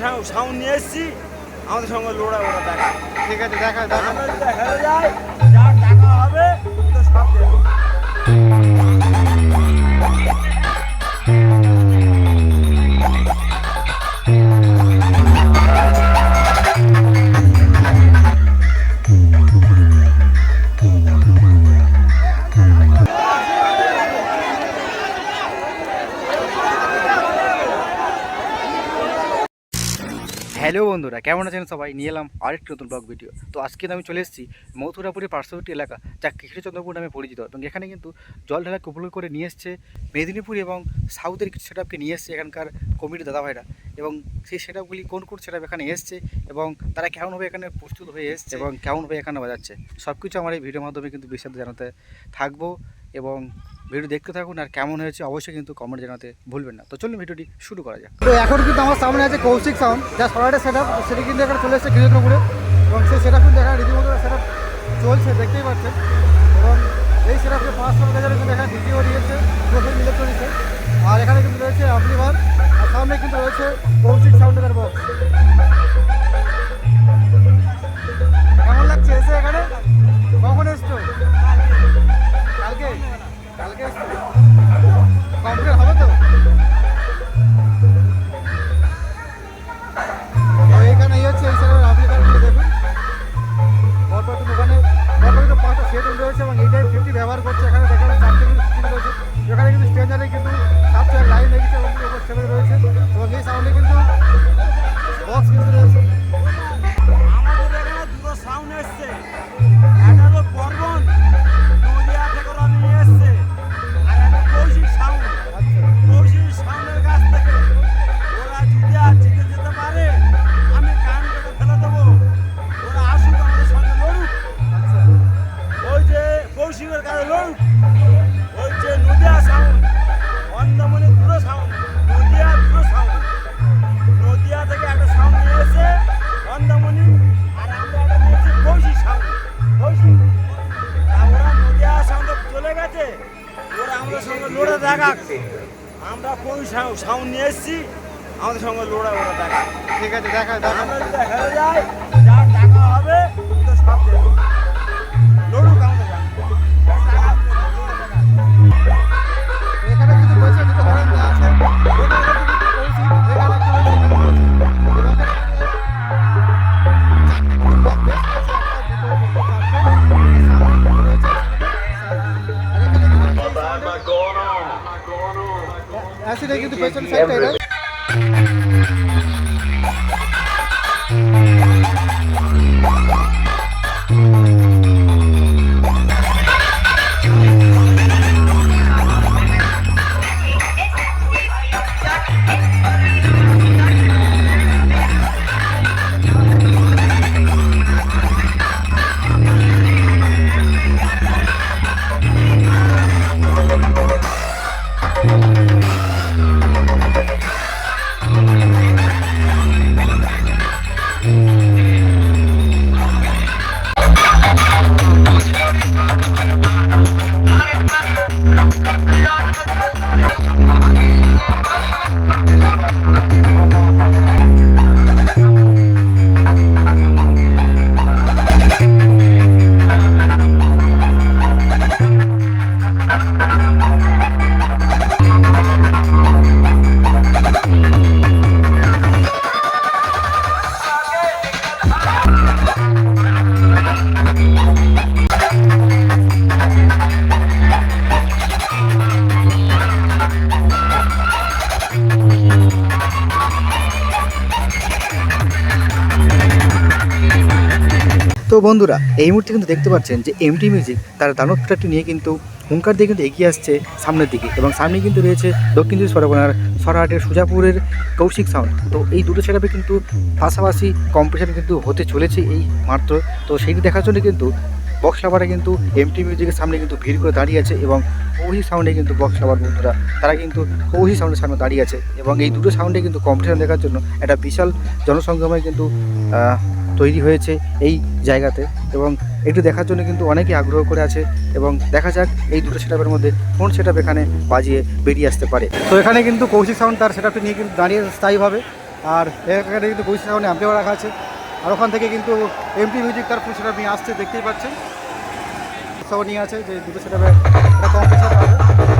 Sound নিয়ে এসেছি। আমাদের সঙ্গে লোড়া ওরা দেখা। ঠিক আছে দেখা দেখা। যাই যা টাকা হবে তো সব দেবো। হ্যালো বন্ধুরা, কেমন আছেন সবাই? নিয়ে এলাম আরেকটি নতুন ব্লগ ভিডিও তো আজকে আমি চলে এসেছি মথুরাপুরের পার্শ্ববর্তী এলাকা, যা কৃষ্ণচন্দ্রপুর নামে পরিচিত। এবং এখানে কিন্তু জল ঢালাকে উপলক্ষ করে নিয়ে এসছে মেদিনীপুর এবং সাউথের কিছু সেট আপকে নিয়ে এসছে এখানকার কমিটির দাদাভাইরা। এবং সেই সেট আপগুলি কোন কোন সেট এখানে এসছে এবং তারা কেমনভাবে এখানে প্রস্তুত হয়ে এসছে এবং কেমনভাবে এখানে বাজাচ্ছে সব কিছু আমার এই ভিডিওর মাধ্যমে কিন্তু বিস্তারিত জানাতে থাকব। এবং ভিডিও দেখতে থাকুন আর কেমন হয়েছে অবশ্যই কিন্তু কমেন্ট জানাতে ভুলবেন না। তো চলুন ভিডিওটি শুরু করা যাক। তো এখন কিন্তু আমার সামনে আছে কৌশিক সাউন্ড যা সরাইটের সেট আপ সেটি কিন্তু এখানে চলে এসেছে কৃষ্ণপুরে এবং সেই সেট আপ কিন্তু এখানে রীতিমতো সেট আপ চলছে, দেখতেই পাচ্ছেন। এবং এই সেট আপকে পাঁচ সাল বাজারে কিন্তু এখানে দ্বিতীয় দিয়েছে প্রথম ইলেকট্রনিক্সে আর এখানে কিন্তু রয়েছে অ্যাম্পলিভার আর সামনে কিন্তু রয়েছে কৌশিক সাউন্ডের বক্স সঙ্গে আমরা কোন সাউন্ড নিয়ে এসেছি? আমাদের সঙ্গে লড়ে ওরা দেখাক ঠিক আছে দেখা দেখা। অ্যাসিডে কিন্তু পেছনের সাইডটা এটা তো বন্ধুরা, এই মুহূর্তে কিন্তু দেখতে পাচ্ছেন যে এমটি মিউজিক তার দানব ট্রাকটি নিয়ে কিন্তু হুঙ্কার দিয়ে কিন্তু এগিয়ে আসছে সামনের দিকে এবং সামনে কিন্তু রয়েছে দক্ষিণ চব্বিশ পরগনার সরহাটের সুজাপুরের কৌশিক সাউন্ড তো এই দুটো সেটাপে কিন্তু পাশাপাশি কম্পিটিশন কিন্তু হতে চলেছে এই মাত্র। তো সেইটি দেখার জন্য কিন্তু বক্স লাভারে কিন্তু এমটি মিউজিকের সামনে কিন্তু ভিড় করে দাঁড়িয়ে আছে এবং কৌহি সাউন্ডে কিন্তু বক্স লাভার বন্ধুরা, তারা কিন্তু কৌহি সাউন্ডের সামনে দাঁড়িয়ে আছে এবং এই দুটো সাউন্ডে কিন্তু কম্পিটিশন দেখার জন্য একটা বিশাল জনসংগ্রামে কিন্তু তৈরি হয়েছে এই জায়গাতে এবং একটু দেখার জন্য কিন্তু অনেকেই আগ্রহ করে আছে এবং দেখা যাক এই দুটো সেটআপের মধ্যে কোন সেটআপ এখানে বাজিয়ে বেরিয়ে আসতে পারে। তো এখানে কিন্তু কৌশিক সাউন্ড তার সেটআপটি নিয়ে কিন্তু দাঁড়িয়ে স্থায়ীভাবে আর এখানে কিন্তু বৈশাখ সামনে অ্যাম্পিও রাখা আছে আর ওখান থেকে কিন্তু এমপি মিউজিক তার ফুল সেটা নিয়ে আসছে, দেখতেই পাচ্ছেন। সব নিয়ে আছে যে দুটো সেটা একটা কম্পিটিশন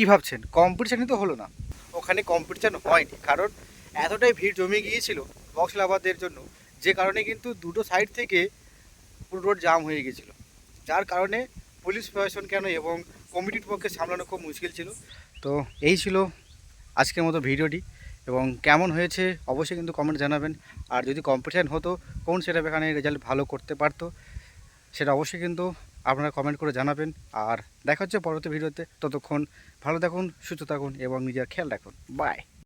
কি ভাবছেন? কম্পিটিশনই তো হলো না। ওখানে কম্পিটিশন হয়নি, কারণ এতটাই ভিড় জমে গিয়েছিল বক্স লাভারদের জন্য, যে কারণে কিন্তু দুটো সাইড থেকে পুরো রোড জাম হয়ে গেছিল যার কারণে পুলিশ প্রশাসন কেন এবং কমিটির পক্ষে সামলানো খুব মুশকিল ছিল। তো এই ছিল আজকের মতো ভিডিওটি, এবং কেমন হয়েছে অবশ্যই কিন্তু কমেন্ট জানাবেন। আর যদি কম্পিটিশান হতো, কোন সেটা এখানে রেজাল্ট ভালো করতে পারতো, সেটা অবশ্যই কিন্তু আপনারা কমেন্ট করে জানাবেন। আর দেখা হচ্ছে পরবর্তী ভিডিওতে। ততক্ষণ ভালো থাকুন, সুস্থ থাকুন এবং নিজের খেয়াল রাখুন। বাই